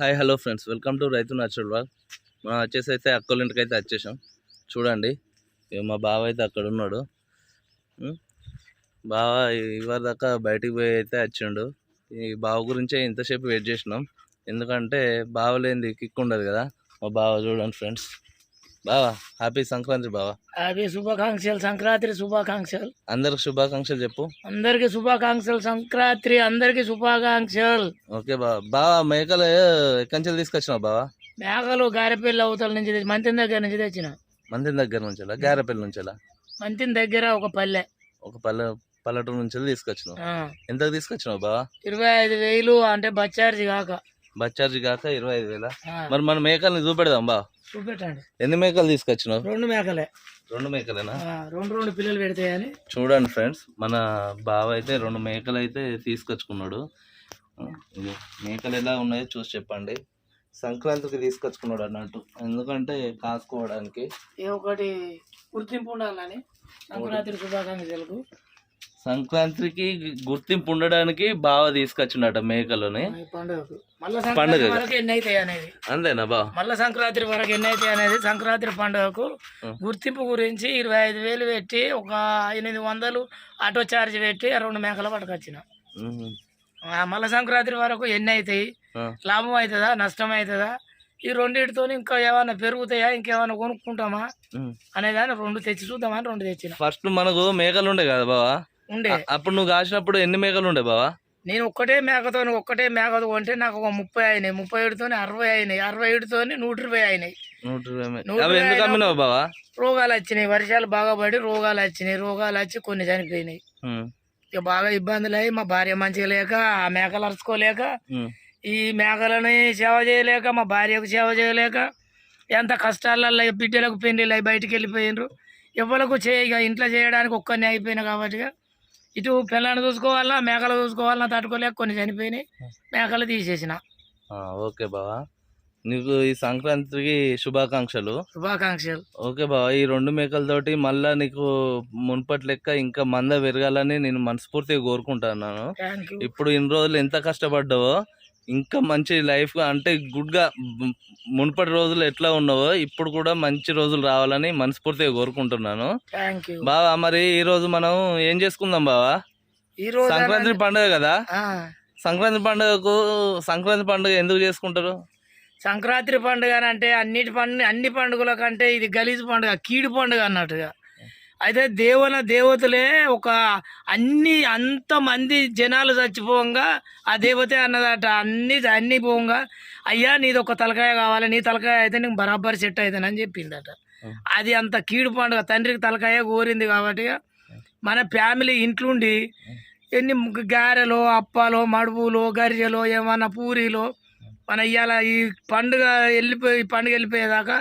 Hi hello friends. Welcome to రైతు natural వాళ్ళ మనం వచ్చేసి అయితే అక్కల ఇంటికి అయితే వచ్చేసాం. చూడండి. మా బావ అయితే అక్కడ ఉన్నాడు. బావ ఇవాళ దాకా బయటికి పోయి అయితే వచ్చిండు. ఈ బావ గురించే ఇంతసేపు వెయిట్ చేసినాం. ఎందుకంటే బావ లేనిది కిక్ ఉండదు కదా. మా బావ చూడండి ఫ్రెండ్స్. బావా హ్యాపీ సంక్రాంతి బావ. అవి శుభాకాంక్షలు సంక్రాంతి శుభాకాంక్షలు. అందరికి శుభాకాంక్షలు చెప్పు. అందరికి శుభాకాంక్షలు సంక్రాంతి అందరికి శుభాకాంక్షలు. ఓకే బావ. బావ మేకలు ఎక్కడి నుంచి తీసుకొచ్చినావు బావా? మేకలు గారెపల్లి అవతల నుంచి మంతిన దగ్గర నుంచి తెచ్చిన. మందిని దగ్గర నుంచెలా? గారెపల్లి నుంచెలా? మంతిన దగ్గర ఒక పల్లె. ఒక పల్లె పల్లెటూరు నుంచి తీసుకొచ్చినావు. ఆ, ఎంతకు తీసుకొచ్చినావు బావా? ఇరవై ఐదు వేలు అంటే బచ్చార్జి కాక. బచ్చార్జి కాక ఇరవై ఐదు వేల? మరి మన మేకల్ని చూపెడదాం బా. చూపెట్టండి. ఎన్ని మేకలు తీసుకొచ్చినావు? రెండు మేకలే. రెండు మేకలేనా? రెండు రెండు పిల్లలు పెడతాయని. చూడండి ఫ్రెండ్స్ మన బావ అయితే రెండు మేకలు అయితే తీసుకొచ్చుకున్నాడు మేకలు ఎలా ఉన్నాయో చూసి చెప్పండి. సంక్రాంతికి తీసుకొచ్చుకున్నాడు అన్నట్టు. ఎందుకంటే కాసుకోవడానికి. ఒకటి గుర్తింపు ఉండాలని. సంక్రాంతి శుభాకాంక్షలకు సంక్రాంతికి గుర్తింపు ఉండడానికి బావ తీసుకొచ్చినట మేకలని. పండుగకు. పండుగ. వరకు ఎన్ని అవుతాయి అనేది. అంతేనా బా? మళ్ళా సంక్రాంతి వరకు ఎన్ని అవుతాయి అనేది సంక్రాంతి పండుగకు. గుర్తింపు గురించి ఇరవై ఐదు వేలు పెట్టి ఒక ఎనిమిది వందలు ఆటో ఛార్జ్ పెట్టి రెండు మేకలు పట్టుకొచ్చిన. మళ్ళా సంక్రాంతి వరకు ఎన్ని అవుతాయి. లాభం అవుతుందా నష్టం అవుతుందా ఈ రెండింటితో ఇంకా ఏమైనా పెరుగుతాయా? ఇంకేమైనా కొనుక్కుంటామా. అనేదాన్ని రెండు తెచ్చి చూద్దామని రెండు తెచ్చిన. ఫస్ట్ మనకు మేకలు ఉండే కదా బావా? ఉండే. అప్పుడు నువ్వు కాసినప్పుడు ఎన్ని మేకలు ఉండే బావా? నేను ఒక్కటే మేకతో ఒక్కటే మేకతో కొంటే నాకు ఒక ముప్పై అయినాయి. ముప్పై ఏడుతోని అరవై అయినాయి. అరవై ఏడుతోని నూట ఇరవై అయినాయి. రోగాలు వచ్చినాయి. వర్షాలు బాగా పడి రోగాలు వచ్చినాయి. రోగాలు వచ్చి కొన్ని చనిపోయినాయి. ఇక బాగా ఇబ్బందులు అయ్యి మా భార్య మంచిగా లేక ఆ మేకలు అరుచుకోలేక ఈ మేకలని సేవ చేయలేక మా భార్యకు సేవ చేయలేక ఎంత కష్టాలలో బిడ్డలకు పెళ్ళిళ్ళు బయటికి వెళ్ళిపోయినరు ఎవరికి చేయ ఇక ఇంట్లో చేయడానికి ఒక్కరిని అయిపోయినా కాబట్టి ఇటు పిల్లని చూసుకోవాలన్నా మేకలు చూసుకోవాలన్నా తట్టుకోలేక కొన్ని చనిపోయినాయి. మేకలు తీసేసిన. ఓకే బావా. నీకు ఈ సంక్రాంతికి శుభాకాంక్షలు. శుభాకాంక్షలు. ఓకే బావా ఈ రెండు మేకలతోటి మళ్ళా నీకు మున్పటి లెక్క ఇంకా మంద పెరగాలని నేను మనస్ఫూర్తిగా కోరుకుంటున్నాను. ఇప్పుడు ఇన్ని రోజులు ఎంత కష్టపడ్డావో ఇంకా మంచి లైఫ్ అంటే గుడ్గా మునుపటి రోజులు ఎట్లా ఉన్నావో ఇప్పుడు కూడా మంచి రోజులు రావాలని మనస్ఫూర్తిగా కోరుకుంటున్నాను. బావా మరి ఈ రోజు మనం ఏం చేసుకుందాం బావా? ఈ రోజు సంక్రాంతి పండుగ కదా? సంక్రాంతి పండుగకు సంక్రాంతి పండుగ ఎందుకు చేసుకుంటారు? సంక్రాంతి పండుగ అంటే అన్నిటి పండుగ అన్ని పండుగల కంటే ఇది గలీజు పండుగ కీడు పండుగ అన్నట్టుగా. అయితే దేవుల దేవతలే ఒక అన్ని అంతమంది జనాలు చచ్చిపోగా ఆ దేవతే అన్నదట అన్ని అన్ని పోగా అయ్యా నీది ఒక తలకాయ కావాలి నీ తలకాయ అయితే నీకు బరాబర్ సెట్ అవుతానని చెప్పిందట. అది అంత కీడు పండుగ తండ్రికి తలకాయ కోరింది కాబట్టి మన ఫ్యామిలీ ఇంట్లుండి ఎన్ని గారెలు అప్పాలు మడుపులు గరిజెలు ఏమన్నా పూరీలు మన ఇవాళ ఈ పండుగ వెళ్ళిపోయి పండుగ వెళ్ళిపోయేదాకా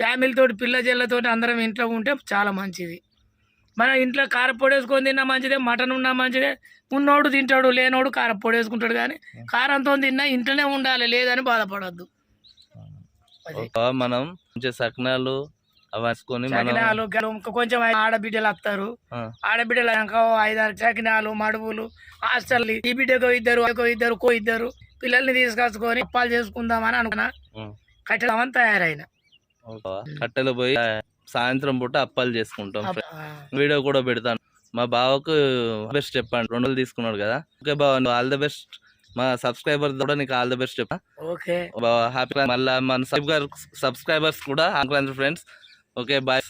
ఫ్యామిలీతోటి పిల్ల జల్లతోటి అందరం ఇంట్లో ఉంటే చాలా మంచిది. మన ఇంట్లో కారపొడి వేసుకొని తిన్నా మంచిదే మటన్ ఉన్నా మంచిదే. ఉన్నోడు తింటాడు లేనోడు కారపొడి వేసుకుంటాడు కానీ కారంతో తిన్నా ఇంట్లోనే ఉండాలి లేదని బాధపడద్దు. మనం సకినాలు ఇంకా కొంచెం ఆడబిడ్డలు వస్తారు ఆడబిడ్డలు ఇంకా ఐదారు చకినాలు మడుపులు హాస్టల్ ఈ బిడ్డకు ఇద్దరు ఇద్దరు కో ఇద్దరు పిల్లల్ని తీసుకొచ్చుకొని అప్పాలు చేసుకుందామని అనుకున్నా. ఉం. కట్టడామని తయారైన. కట్టెలు పోయి సాయంత్రం పూట అప్పాలు చేసుకుంటాం వీడియో కూడా పెడతాను. మా బావకు బెస్ట్ చెప్పండి. రెండు తీసుకున్నాడు కదా. ఓకే బావ ఆల్ ద బెస్ట్ మా సబ్స్క్రైబర్ కూడా నీకు ఆల్ ద బెస్ట్ చెప్పా. ఓకే. బావ హ్యాపీ మళ్ళీ మన సబ్స్క్రైబర్స్ కూడా సంక్రాంతి ఫ్రెండ్స్ ఓకే బాయ్